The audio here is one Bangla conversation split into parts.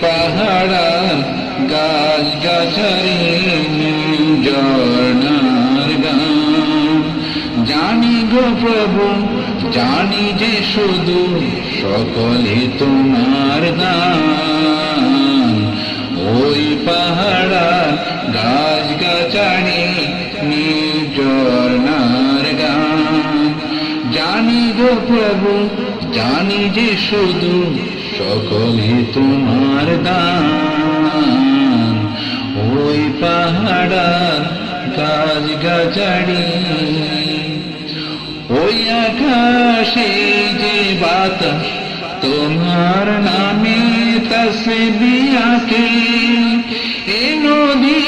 পাহাড়ার গাছ গাছারি জর্নার গান। জানি গো প্রভু, জানি যে শুধু সকলে তোমার দান ওই পাহাড়ার গাছ গাছারি জর্নার গান। জানি গো প্রভু, জানি যে শুধু সকলে তোমার দান। ওই পাহাড়ার গাছ গাছাড়ি ওই আকাশে যে বাতাস তোমার নামে তসবি আঁকে। এ নদী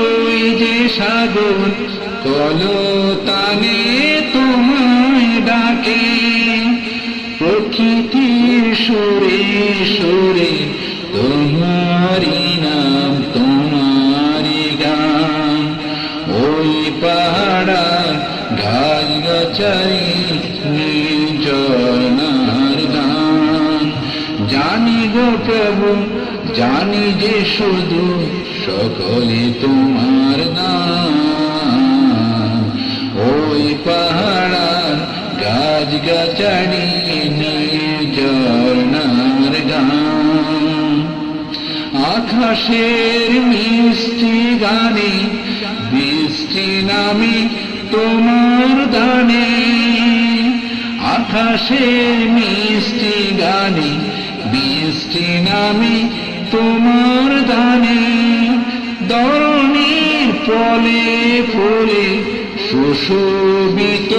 ওই যে সাগর, কলতানে তোমায় ডাকে। প্রকৃতির সুরে সুরে তোমারি নাম তোমারি গান। ওই পাহাড়া গাছ গাছারি নির্জনার গান জানি গো প্রভু, জানি যে শুধু সকলে তোমার গাছ গাছাড়ি নির্জনার গান আকাশের মিষ্টি গানে, বৃষ্টি নামে তোমার গানে। আকাশের মিষ্টি গানে, বৃষ্টি নামে তোমার গানে। দরণীর ফলে ফুলে সুশোভিত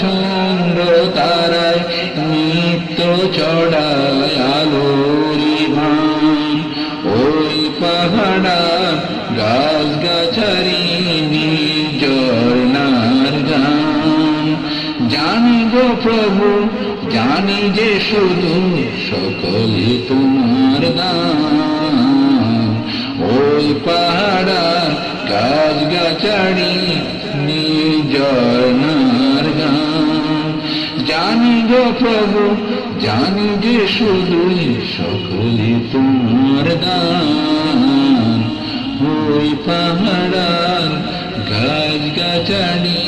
চন্দ্র তারায় নিত্য চড়ায় আলোরি ভান ওই পাহাড়া গাছ গাছারি জর্নার গান জানি গো প্রভু, জানি যে শুধু সকলে তোমার দান। ওই পাহাড়া গাছ গাছাড়ি প্রভু জানি যে শুধুই সকলে তোমার দান। ওই পাহাড়ার গাছ গাছাড়ি